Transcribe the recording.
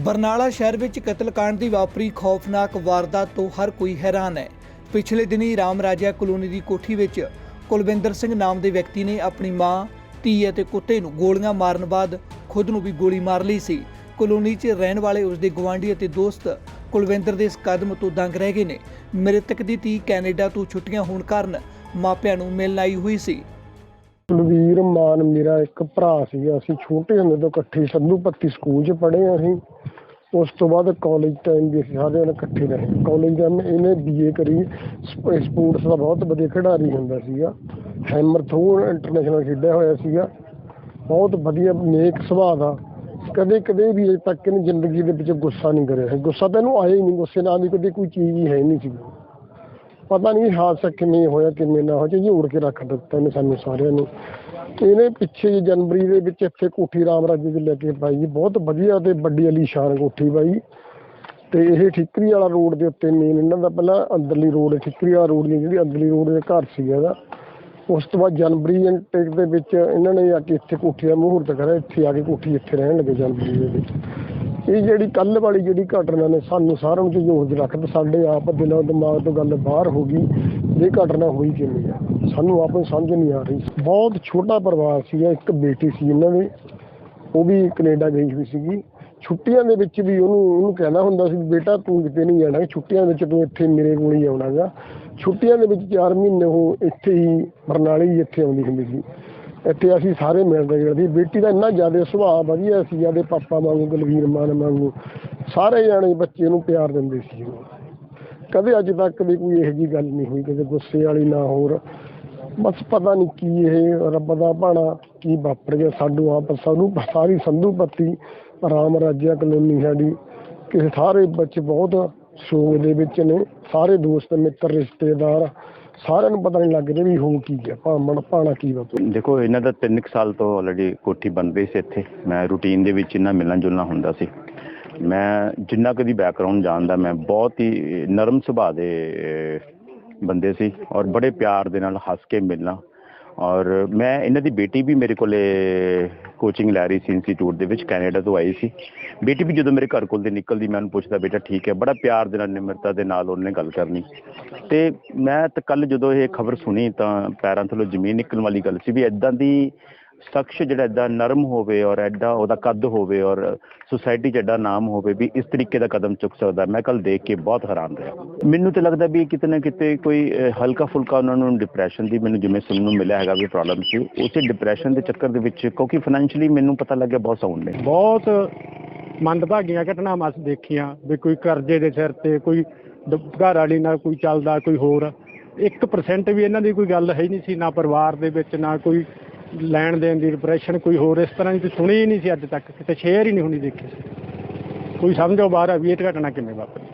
ਬਰਨਾਲਾ ਸ਼ਹਿਰ ਵਿੱਚ ਕਤਲकांड ਦੀ ਵਾਪਰੀ ਖੌਫਨਾਕ ਵਾਰਦਾਤ ਤੋਂ ਹਰ ਕੋਈ ਹੈਰਾਨ ਹੈ। ਪਿਛਲੇ ਦਿਨੀ ਰਾਮ ਰਾਜਾ ਕਲੋਨੀ ਦੀ ਕੋਠੀ ਵਿੱਚ ਕੁਲਵਿੰਦਰ ਸਿੰਘ ਨਾਮ ਦੇ ਵਿਅਕਤੀ ਨੇ ਆਪਣੀ ਮਾਂ, ਧੀ ਅਤੇ ਕੁੱਤੇ ਨੂੰ ਗੋਲੀਆਂ ਮਾਰਨ ਬਾਅਦ ਖੁਦ ਨੂੰ ਵੀ ਗੋਲੀ ਮਾਰ ਲਈ ਸੀ। ਕਲੋਨੀ 'ਚ ਰਹਿਣ ਵਾਲੇ ਉਸਦੇ ਗਵਾਂਢੀ ਅਤੇ ਦੋਸਤ ਕੁਲਵਿੰਦਰ ਦੇ ਇਸ ਕਦਮ ਤੋਂ ਦੰਗ ਰਹਿ ਗਏ ਨੇ। ਮ੍ਰਿਤਕ ਦੀ ਧੀ ਕੈਨੇਡਾ ਤੋਂ ਛੁੱਟੀਆਂ ਹੋਣ ਕਾਰਨ ਮਾਪਿਆਂ ਨੂੰ ਮਿਲਣ ਆਈ ਹੋਈ ਸੀ। ਕੁਲਵੀਰ ਮਾਨ ਮੇਰਾ ਇੱਕ ਭਰਾ ਸੀਗਾ। ਅਸੀਂ ਛੋਟੇ ਹੁੰਦੇ ਤੋਂ ਇਕੱਠੇ ਸੰਧੂ ਪੱਤੀ ਸਕੂਲ 'ਚ ਪੜ੍ਹੇ ਹਾਂ ਅਸੀਂ। ਉਸ ਤੋਂ ਬਾਅਦ ਕਾਲਜ ਟਾਈਮ ਵੀ ਅਸੀਂ ਸਾਰੇ ਜਣੇ ਇਕੱਠੇ ਰਹੇ। ਕਾਲਜ ਟਾਈਮ ਇਹਨੇ ਬੀਏ ਕਰੀ ਸਪੋਰਟਸ ਦਾ ਬਹੁਤ ਵਧੀਆ ਖਿਡਾਰੀ ਹੁੰਦਾ ਸੀਗਾ। ਹੈਮਰ ਥੂ ਇੰਟਰਨੈਸ਼ਨਲ ਖੇਡਿਆ ਹੋਇਆ ਸੀਗਾ। ਬਹੁਤ ਵਧੀਆ ਨੇਕ ਸੁਭਾਅ ਦਾ। ਕਦੇ ਕਦੇ ਵੀ ਅਜੇ ਤੱਕ ਇਹਨੇ ਜ਼ਿੰਦਗੀ ਦੇ ਵਿੱਚ ਗੁੱਸਾ ਨਹੀਂ ਕਰਿਆ। ਹੈ ਗੁੱਸਾ ਤਾਂ ਇਹਨੂੰ ਆਇਆ ਹੀ ਨਹੀਂ। ਗੁੱਸੇ ਨਾਲ ਵੀ ਕਦੇ ਕੋਈ ਚੀਜ਼ ਹੀ ਹੈ ਨਹੀਂ ਸੀ। ਪਤਾ ਨਹੀਂ ਹਾਦਸਾ ਕਿਵੇਂ ਹੋਇਆ, ਕਿਵੇਂ ਨਾ ਹੋਇਆ, ਜੀ ਉੜ ਕੇ ਰੱਖ ਦਿੱਤਾ ਇਹਨੇ ਸਾਨੂੰ ਸਾਰਿਆਂ ਨੂੰ। ਇਹਨੇ ਪਿੱਛੇ ਜਿਹੇ ਜਨਵਰੀ ਦੇ ਵਿੱਚ ਇੱਥੇ ਕੋਠੀ ਰਾਮ ਰਾਜੇ ਦੀ ਲੈ ਕੇ ਪਾਈ ਜੀ, ਬਹੁਤ ਵਧੀਆ ਤੇ ਵੱਡੀ ਅਲੀਸ਼ਾਨ ਕੋਠੀ ਬਾਈ ਤੇ ਇਹ ਠਿਕਰੀ ਵਾਲਾ ਰੋਡ ਦੇ ਉੱਤੇ ਮੇਨ ਇਹਨਾਂ ਦਾ ਪਹਿਲਾਂ ਅੰਦਰਲੀ ਰੋਡ, ਠਿਕਰੀ ਵਾਲਾ ਰੋਡ ਦੀ ਜਿਹੜੀ ਅੰਦਰਲੀ ਰੋਡ ਦੇ ਘਰ ਸੀਗਾ ਇਹਦਾ। ਉਸ ਤੋਂ ਬਾਅਦ ਜਨਵਰੀ ਇਨਟੇਕ ਦੇ ਵਿੱਚ ਇਹਨਾਂ ਨੇ ਆ ਕੇ ਇੱਥੇ ਕੋਠੀ ਦਾ ਮਹੂਰਤ ਕਰਿਆ, ਇੱਥੇ ਆ ਕੇ ਕੋਠੀ ਇੱਥੇ ਰਹਿਣ ਲੱਗੇ ਜਨਵਰੀ ਦੇ ਵਿੱਚ। ਇਹ ਜਿਹੜੀ ਕੱਲ ਵਾਲੀ ਜਿਹੜੀ ਘਟਨਾ ਨੇ, ਸਾਨੂੰ ਸਾਰਿਆਂ ਨੂੰ ਝੋਰ ਚ ਸਾਡੇ ਆਪ ਦਿਲੋਂ, ਦਿਮਾਗ ਤੋਂ ਗੱਲ ਬਾਹਰ ਹੋ ਗਈ, ਇਹ ਘਟਨਾ ਹੋਈ ਕਿਵੇਂ ਆ? ਸਾਨੂੰ ਆਪ ਨੂੰ ਸਮਝ ਨਹੀਂ ਆ ਰਹੀ। ਬਹੁਤ ਛੋਟਾ ਪਰਿਵਾਰ ਸੀ ਇੱਕ ਬੇਟੀ ਸੀ ਇਹਨਾਂ ਦੇ, ਉਹ ਵੀ ਕੈਨੇਡਾ ਗਈ ਹੋਈ ਸੀਗੀ। ਛੁੱਟੀਆਂ ਦੇ ਵਿੱਚ ਵੀ ਉਹਨੂੰ ਉਹਨੂੰ ਕਹਿਣਾ ਹੁੰਦਾ ਸੀ ਵੀ ਬੇਟਾ, ਤੂੰ ਕਿਤੇ ਨਹੀਂ ਜਾਣਾ, ਛੁੱਟੀਆਂ ਵਿੱਚ ਤੂੰ ਇੱਥੇ ਮੇਰੇ ਕੋਲ ਹੀ ਆਉਣਾਗਾ ਛੁੱਟੀਆਂ ਦੇ ਵਿੱਚ 4 ਮਹੀਨੇ ਉਹ ਇੱਥੇ ਹੀ, ਬਰਨਾਲੇ ਹੀ ਇੱਥੇ ਆਉਂਦੀ ਹੁੰਦੀ ਸੀ। ਇੱਥੇ ਅਸੀਂ ਸਾਰੇ ਮਿਲਦੇ ਜਿਹੜੇ ਬੇਟੀ ਦਾ ਇੰਨਾ ਜ਼ਿਆਦਾ ਸੁਭਾਅ ਵਧੀਆ ਸੀ, ਜਿਆਦੇ ਪਾਪਾ ਵਾਂਗੂ ਗਲਵੀਰ ਮਾਨ ਵਾਂਗੂ, ਸਾਰੇ ਜਾਣੇ ਬੱਚੇ ਨੂੰ ਪਿਆਰ ਦਿੰਦੇ ਸੀ। ਕਦੇ ਅੱਜ ਤੱਕ ਵੀ ਕੋਈ ਇਹੋ ਜਿਹੀ ਗੱਲ ਨਹੀਂ ਹੋਈ, ਕਦੇ ਗੁੱਸੇ ਵਾਲੀ ਨਾ ਹੋਰ। ਬਸ ਪਤਾ ਨਹੀਂ ਕੀ ਇਹ ਰੱਬ ਦਾ ਭਾਣਾ ਕੀ ਵਾਪਰ ਗਿਆ ਸਾਡੂ ਆਪ, ਸਾਨੂੰ ਸਾਰੀ ਸੰਧੂ ਪੱਤੀ, ਰਾਮ ਰਾਜਿਆ ਕਲੋਨੀ ਸਾਡੀ ਕਿਸੇ ਸਾਰੇ ਬੱਚੇ ਬਹੁਤ ਸ਼ੋਕ ਦੇ ਵਿੱਚ ਨੇ, ਸਾਰੇ ਦੋਸਤ, ਮਿੱਤਰ, ਰਿਸ਼ਤੇਦਾਰ ਸਾਰਿਆਂ ਨੂੰ ਪਤਾ ਨਹੀਂ ਲੱਗ ਰਿਹਾ ਵੀ ਹੋ ਕੀ ਗਿਆ ਭਾਮਣ ਭਾਣਾ ਕੀ ਵਾਪਰ ਦੇਖੋ, ਇਹਨਾਂ ਦਾ 3 ਸਾਲ ਤੋਂ ਆਲਰੇਡੀ ਕੋਠੀ ਬਣ ਰਹੀ ਸੀ ਇੱਥੇ। ਮੈਂ ਰੂਟੀਨ ਦੇ ਵਿੱਚ ਇਹਨਾਂ ਮਿਲਣਾ ਜੁਲਣਾ ਹੁੰਦਾ ਸੀ। ਮੈਂ ਜਿੰਨਾ ਕਦੀ ਬੈਕਗ੍ਰਾਉਂਡ ਜਾਣਦਾ, ਮੈਂ ਬਹੁਤ ਹੀ ਨਰਮ ਸੁਭਾਅ ਦੇ ਬੰਦੇ ਸੀ ਔਰ ਬੜੇ ਪਿਆਰ ਦੇ ਨਾਲ ਹੱਸ ਕੇ ਮਿਲਣਾ। ਔਰ ਮੈਂ, ਇਹਨਾਂ ਦੀ ਬੇਟੀ ਵੀ ਮੇਰੇ ਕੋਲੇ ਕੋਚਿੰਗ ਲੈ ਰਹੀ ਸੀ ਇੰਸਟੀਚਿਊਟ ਦੇ ਵਿੱਚ, ਕੈਨੇਡਾ ਤੋਂ ਆਈ ਸੀ। ਬੇਟੀ ਵੀ ਜਦੋਂ ਮੇਰੇ ਘਰ ਕੋਲ ਦੇ ਨਿਕਲਦੀ, ਮੈਂ ਉਹਨੂੰ ਪੁੱਛਦਾ, ਬੇਟਾ, ਠੀਕ ਹੈ, ਬੜਾ ਪਿਆਰ ਦੇ ਨਾਲ, ਨਿਮਰਤਾ ਦੇ ਨਾਲ ਉਹਨੇ ਗੱਲ ਕਰਨੀ। ਤੇ ਮੈਂ ਤਾਂ ਕੱਲ ਜਦੋਂ ਇਹ ਖਬਰ ਸੁਣੀ ਤਾਂ ਪੈਰਾਂ ਥੱਲੋਂ ਜ਼ਮੀਨ ਨਿਕਲਣ ਵਾਲੀ ਗੱਲ ਸੀ ਵੀ ਇਦਾਂ ਦੀ ਸ਼ਖਸ ਜਿਹੜਾ ਇਦਾਂ ਨਰਮ ਹੋਵੇ ਔਰ ਐਡਾ ਉਹਦਾ ਕੱਦ ਹੋਵੇ ਔਰ ਸੁਸਾਇਟੀ 'ਚ ਐਡਾ ਨਾਮ ਹੋਵੇ ਵੀ ਇਸ ਤਰੀਕੇ ਦਾ ਕਦਮ ਚੁੱਕ ਸਕਦਾ, ਮੈਂ ਕੱਲ ਦੇਖ ਕੇ ਬਹੁਤ ਹੈਰਾਨ ਰਿਹਾ। ਮੈਨੂੰ ਤੇ ਲੱਗਦਾ ਵੀ ਕਿਤੇ ਨਾ ਕਿਤੇ ਕੋਈ ਹਲਕਾ ਫੁਲਕਾ ਉਹਨਾਂ ਨੂੰ ਡਿਪਰੈਸ਼ਨ ਦੀ ਮੈਨੂੰ ਜਿਵੇਂ ਸੁਣਨ ਨੂੰ ਮਿਲਿਆ ਹੈਗਾ ਵੀ ਪ੍ਰੋਬਲਮ ਸੀ, ਉਸੇ ਡਿਪਰੈਸ਼ਨ ਦੇ ਚੱਕਰ ਦੇ ਵਿੱਚ ਕਿਉਂਕਿ ਫਾਈਨੈਂਸ਼ੀਅਲੀ ਮੈਨੂੰ ਪਤਾ ਲੱਗਿਆ ਬਹੁਤ ਸਾਊਂਡ ਨੇ। ਬਹੁਤ ਮੰਦਭਾਗੀਆਂ ਘਟਨਾਵਾਂ ਅਸੀਂ ਦੇਖੀਆਂ, ਵੀ ਕੋਈ ਕਰਜ਼ੇ ਦੇ ਸਿਰ ਤੇ ਕੋਈ ਘਰ ਵਾਲੀ ਨਾਲ ਕੋਈ ਚੱਲਦਾ, ਕੋਈ ਹੋਰ। 1% ਵੀ ਇਹਨਾਂ ਦੀ ਕੋਈ ਗੱਲ ਹੈ ਨਹੀਂ ਸੀ, ਨਾ ਪਰਿਵਾਰ ਦੇ ਵਿੱਚ, ਨਾ ਕੋਈ ਲੈਣ ਦੇਣ ਦੀ ਡਿਪਰੈਸ਼ਨ ਕੋਈ ਹੋਰ ਇਸ ਤਰ੍ਹਾਂ ਦੀ ਸੁਣੀ ਹੀ ਨਹੀਂ ਸੀ ਅੱਜ ਤੱਕ, ਕਿਤੇ ਸ਼ੇਅਰ ਹੀ ਨਹੀਂ ਹੁੰਦੀ ਦੇਖੀ ਸੀ। ਕੋਈ ਸਮਝੋ ਬਾਹਰ ਆ ਵੀ ਇਹ ਘਟਨਾ ਕਿਵੇਂ ਵਾਪਰੀ।